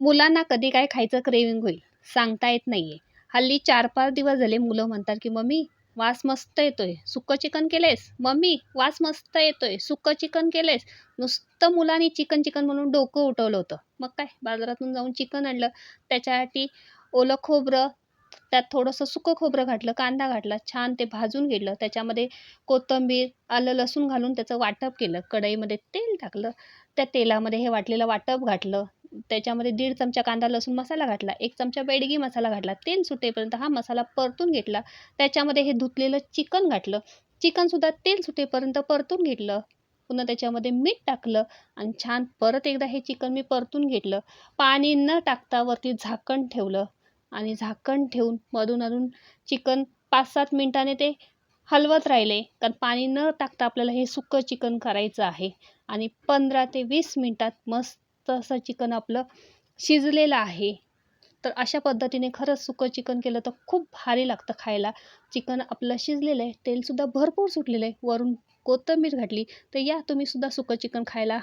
मुलांना कधी काय खायचं क्रेविंग होईल सांगता येत नाही आहे हल्ली चार पाच दिवस झाले मुलं म्हणतात की मम्मी वास मस्त येतोय. सुक्कं चिकन केलेस मम्मी वास मस्त येतोय. सुक्कं चिकन केलेस नुसतं मुलांनी चिकन चिकन म्हणून डोकं उठवलं होतं. मग काय? बाजारातून जाऊन चिकन आणलं. त्याच्यासाठी ओलं खोबरं त्यात थोडंसं सुकं खोबरं घातलं कांदा घातला छान ते भाजून घेतलं. त्याच्यामध्ये कोथिंबीर आलं लसूण घालून त्याचं वाटप केलं. कढईमध्ये तेल टाकलं. त्या तेलामध्ये हे वाटलेलं वाटप घातलं. त्याच्यामध्ये दीड चमचा कांदा लसूण मसाला घातला एक चमचा बेडगी मसाला घातला तेल सुटेपर्यंत हा मसाला परतून घेतला. त्याच्यामध्ये हे धुतलेलं चिकन घातलं. चिकनसुद्धा तेल सुटेपर्यंत परतून घेतलं. पुन्हा त्याच्यामध्ये मीठ टाकलं आणि छान परत एकदा हे चिकन मी परतून घेतलं. पाणी न टाकता वरती झाकण ठेवलं आणि झाकण ठेवून मधून अधून चिकन पाच सात मिनटाने ते हलवत राहिले. कारण पाणी न टाकता आपल्याला हे सुकं चिकन करायचं आहे. आणि पंधरा ते वीस मिनटात मस्त तसं चिकन आपलं शिजलेलं आहे. तर अशा पद्धतीने खरंच सुकं चिकन केलं तर खूप भारी लागतं खायला. चिकन आपलं शिजलेलं आहे तेलसुद्धा भरपूर सुटलेलं आहे. वरून कोथिंबीर घातली तर या तुम्ही सुद्धा सुकं चिकन खायला